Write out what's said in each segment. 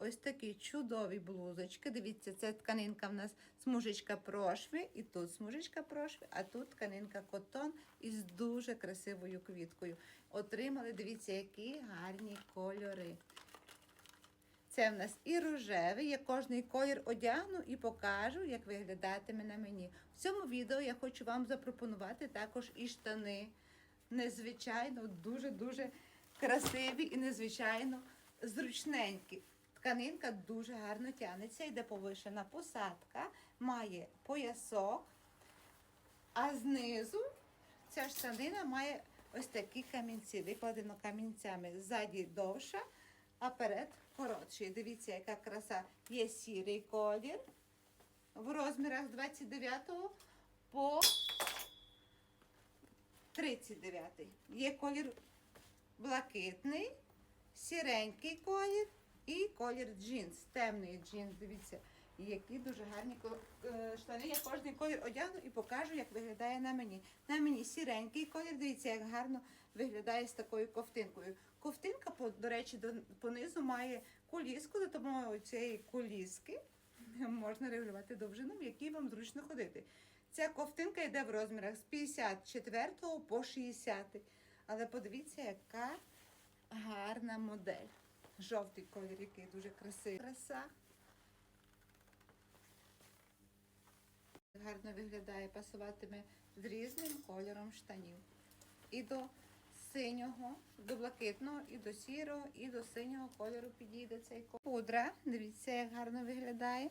ось такі чудові блузочки. Дивіться, це тканинка в нас смужечка прошви, і тут смужечка прошви, а тут тканинка котон із дуже красивою квіткою. Отримали, дивіться, які гарні кольори. Це в нас і рожевий, я кожний колір одягну і покажу, як виглядатиме на мені. В цьому відео я хочу вам запропонувати також і штани. Незвичайно, дуже-дуже красиві і незвичайно зручненькі. Тканинка дуже гарно тягнеться, йде повишена посадка, має поясок, а знизу ця штанина має ось такі камінці, викладено камінцями. Ззаді довша, а перед коротший. Дивіться, яка краса. Є сірий колір в розмірах 29 по 39. Є колір блакитний, сіренький колір і колір джинс, темний джинс. Дивіться, які дуже гарні е, штани. Я кожний колір одягну і покажу, як виглядає на мені. На мені сіренький колір. Дивіться, як гарно виглядає з такою ковтинкою. Ковтинка, до речі, понизу має куліску, за допомогою цієї куліски можна регулювати довжину, в якій вам зручно ходити. Ця ковтинка йде в розмірах з 54 по 60. Але подивіться, яка гарна модель. Жовтий колір, який дуже красивий. Краса. Гарно виглядає, пасуватиме з різним кольором штанів. І до синього, до блакитного, і до сірого, і до синього кольору підійде цей колір. Пудра. Дивіться, як гарно виглядає.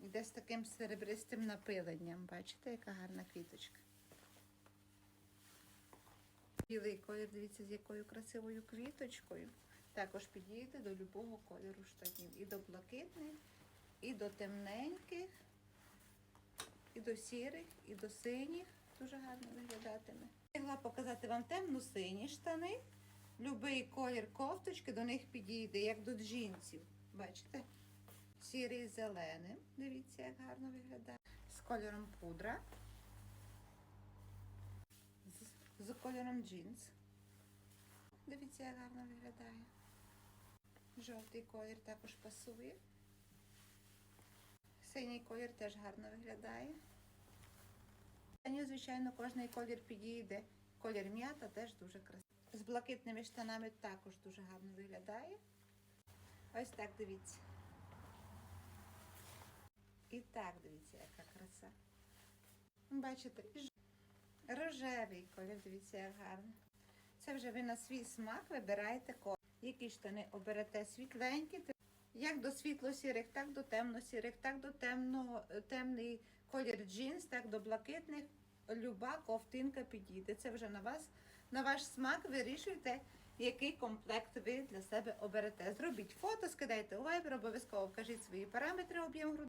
Іде з таким серебристим напиленням. Бачите, яка гарна квіточка. Білий колір, дивіться, з якою красивою квіточкою. Також підійде до любого кольору штанів. І до блакитних, і до темненьких, і до сірих, і до синіх. Дуже гарно виглядатиме. Я показати вам темно-сині штани. Любий колір кофточки до них підійде, як до джинсів. Бачите? Сірий з зеленим. Дивіться, як гарно виглядає. З кольором пудра. З, з кольором джинс. Дивіться, як гарно виглядає. Жовтий колір також пасує. Синій колір теж гарно виглядає. Штанів, звичайно, кожний колір підійде. Колір м'ята теж дуже красивий. З блакитними штанами також дуже гарно виглядає. Ось так дивіться. І так дивіться, яка краса. Бачите, і рожевий колір, дивіться, як гарно. Це вже ви на свій смак вибираєте колір. Які штани оберете світленькі, як до світло-сірих, так до темно-сірих, так до темного, темний колір джинс, так до блакитних. Люба ковтинка підійде. Це вже на вас, на ваш смак вирішуйте, який комплект ви для себе оберете. Зробіть фото, скидайте у Viber, обов'язково вкажіть свої параметри об'єм груди.